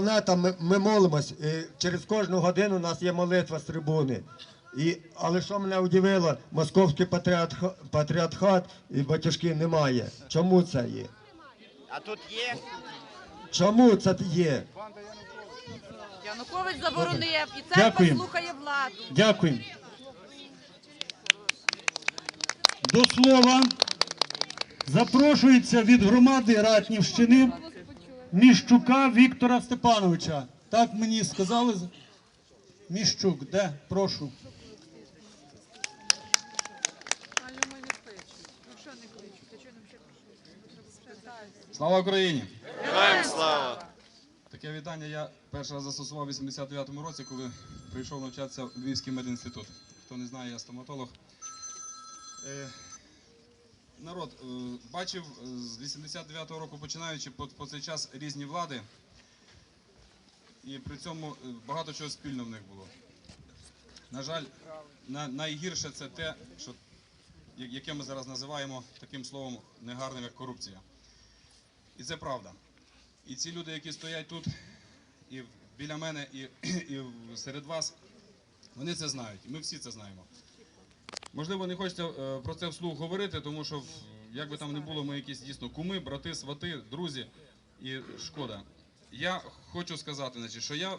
головне, там ми, ми молимось. І через кожну годину у нас є молитва з трибуни. І, але що мене удивило, московський патріарх- патріархат і батюшки немає. Чому це є? А тут є. Чому це є? Янукович заборонив, і церква Дякуємо. слухає владу. Дякую. До слова запрошується від громади Ратнівщини Міщука Віктора Степановича. Так мені сказали. Міщук, де? Прошу. Слава Україні! Героям слава! Таке вітання я перший раз застосував у 89-му році, коли прийшов навчатися в Львівський медінститут. Хто не знає, я стоматолог. Народ, е, бачив е, з 89-го року починаючи по, цей час різні влади. І при цьому е, багато чого спільно в них було. На жаль, на, найгірше це те, що, яке ми зараз називаємо таким словом негарним, як корупція. І це правда. І ці люди, які стоять тут, і біля мене, і, і серед вас, вони це знають. І ми всі це знаємо. Можливо, не хочеться е, про це вслух говорити, тому що, як би там не було, ми якісь дійсно куми, брати, свати, друзі, і шкода. Я хочу сказати, значить, що я е,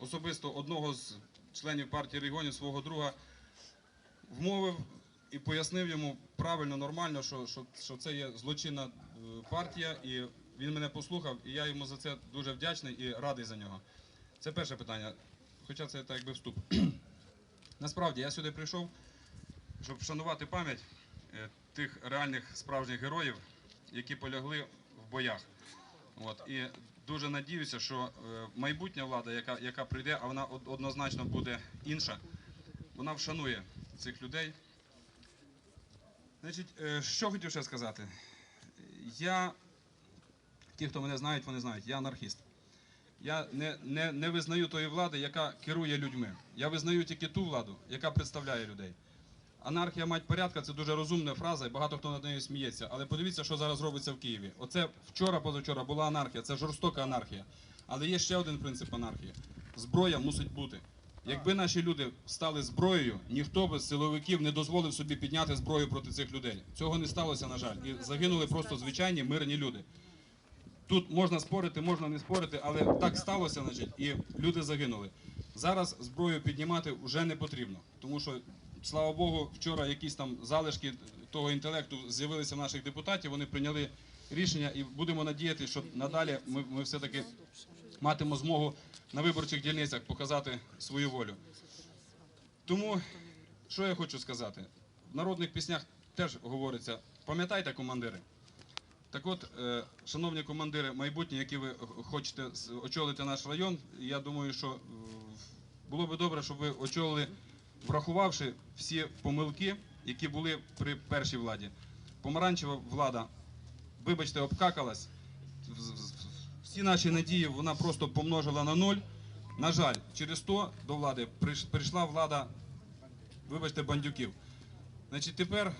особисто одного з членів партії регіонів, свого друга, вмовив і пояснив йому правильно, нормально, що, що, що це є злочинна е, партія, і він мене послухав, і я йому за це дуже вдячний і радий за нього. Це перше питання, хоча це так якби вступ. Насправді я сюди прийшов, щоб вшанувати пам'ять е, тих реальних справжніх героїв, які полягли в боях. От, і дуже надіюся, що е, майбутня влада, яка, яка прийде, а вона однозначно буде інша, вона вшанує цих людей. Значить, е, що хотів ще сказати? Я, ті, хто мене знають, вони знають, я анархіст. Я не, не, не визнаю тої влади, яка керує людьми. Я визнаю тільки ту владу, яка представляє людей. Анархія мать порядка це дуже розумна фраза, і багато хто над нею сміється. Але подивіться, що зараз робиться в Києві. Оце вчора, позавчора була анархія, це жорстока анархія. Але є ще один принцип анархії: зброя мусить бути. Якби наші люди стали зброєю, ніхто без силовиків не дозволив собі підняти зброю проти цих людей. Цього не сталося, на жаль, і загинули просто звичайні мирні люди. Тут можна спорити, можна не спорити, але так сталося, значить, і люди загинули. Зараз зброю піднімати вже не потрібно, тому що, слава Богу, вчора якісь там залишки того інтелекту з'явилися в наших депутатів. Вони прийняли рішення, і будемо надіяти, що надалі ми, ми все-таки матимемо змогу на виборчих дільницях показати свою волю. Тому, що я хочу сказати, в народних піснях теж говориться: пам'ятайте, командири. Так от, е, шановні командири майбутні, які ви хочете очолити наш район, я думаю, що е, було би добре, щоб ви очолили, врахувавши всі помилки, які були при першій владі. Помаранчева влада, вибачте, обкакалась. Всі наші надії вона просто помножила на нуль. На жаль, через то до влади прийшла влада, вибачте, бандюків. Значить, тепер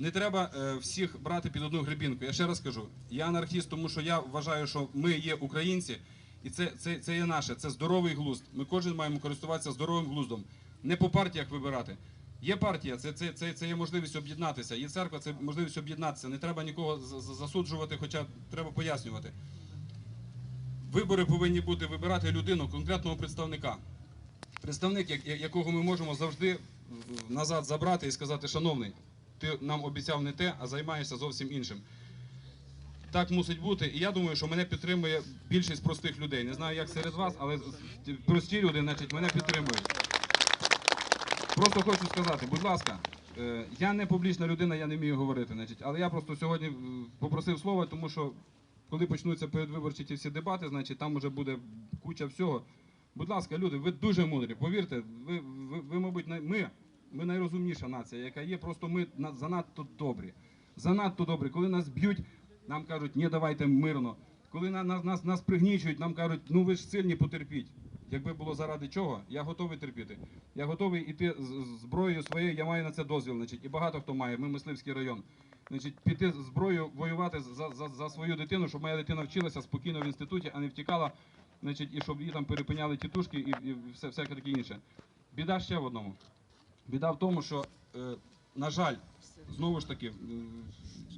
не треба е, всіх брати під одну гребінку. Я ще раз кажу, я анархіст, тому що я вважаю, що ми є українці, і це, це, це є наше, це здоровий глузд. Ми кожен маємо користуватися здоровим глуздом, не по партіях вибирати. Є партія, це, це, це, це є можливість об'єднатися. Є церква, це можливість об'єднатися. Не треба нікого засуджувати, хоча треба пояснювати. Вибори повинні бути вибирати людину, конкретного представника. Представник, якого ми можемо завжди назад забрати і сказати, шановний, ти нам обіцяв не те, а займаєшся зовсім іншим. Так мусить бути, і я думаю, що мене підтримує більшість простих людей. Не знаю, як серед вас, але прості люди, значить, мене підтримують. Просто хочу сказати, будь ласка, е, я не публічна людина, я не вмію говорити, значить, але я просто сьогодні е, попросив слова, тому що коли почнуться передвиборчі ті всі дебати, значить там вже буде куча всього. Будь ласка, люди, ви дуже мудрі. Повірте, ви, ви, ви мабуть, ми, ми найрозумніша нація, яка є. Просто ми занадто добрі. Занадто добрі. Коли нас б'ють, нам кажуть, ні, давайте мирно. Коли нас, нас, нас пригнічують, нам кажуть, ну ви ж сильні, потерпіть. Якби було заради чого, я готовий терпіти. Я готовий іти з зброєю своєю, я маю на це дозвіл. Значить, і багато хто має. Ми мисливський район. значить, піти з зброєю воювати за, за, за свою дитину, щоб моя дитина вчилася спокійно в інституті, а не втікала, значить, і щоб її там перепиняли тітушки і, і все, всяке таке інше. Біда ще в одному. Біда в тому, що, е, на жаль, знову ж таки, е,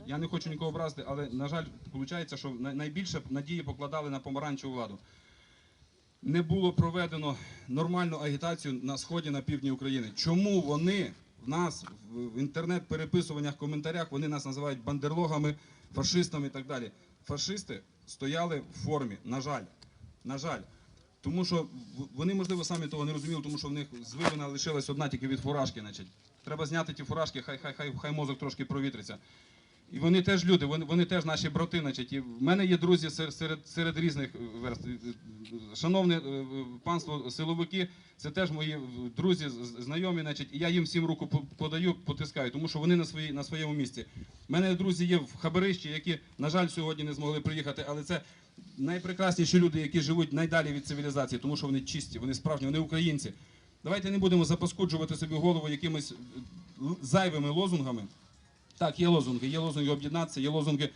я не хочу нікого образити, але на жаль, виходить, що найбільше надії покладали на помаранчеву владу. Не було проведено нормальну агітацію на сході на півдні України. Чому вони в нас в інтернет-переписуваннях, коментарях вони нас називають бандерлогами, фашистами і так далі. Фашисти стояли в формі, на жаль. На жаль. Тому що вони, можливо, самі того не розуміли, тому що в них звивина лишилась одна тільки від фуражки. Значить. Треба зняти ті фуражки, хай, хай, хай, хай мозок трошки провітриться. І вони теж люди, вони, вони теж наші брати. Значить. І в мене є друзі серед, серед, різних е, верст. Е, е, Шановне панство силовики, це теж мої друзі, знайомі. Значить, і я їм всім руку по- подаю, потискаю, тому що вони на, свої, на своєму місці. У мене друзі є в Хабарищі, які, на жаль, сьогодні не змогли приїхати, але це найпрекрасніші люди, які живуть найдалі від цивілізації, тому що вони чисті, вони справжні, вони українці. Давайте не будемо запаскуджувати собі голову якимись е, зайвими лозунгами. Так, є лозунги, є лозунги об'єднатися, є лозунги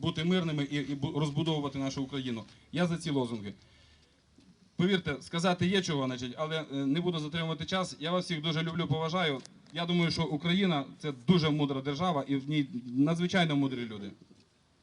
бути мирними і, і розбудовувати нашу Україну. Я за ці лозунги. Повірте, сказати є чого, значить, але е, не буду затримувати час. Я вас всіх дуже люблю, поважаю. Я думаю, що Україна це дуже мудра держава і в ній надзвичайно мудрі люди.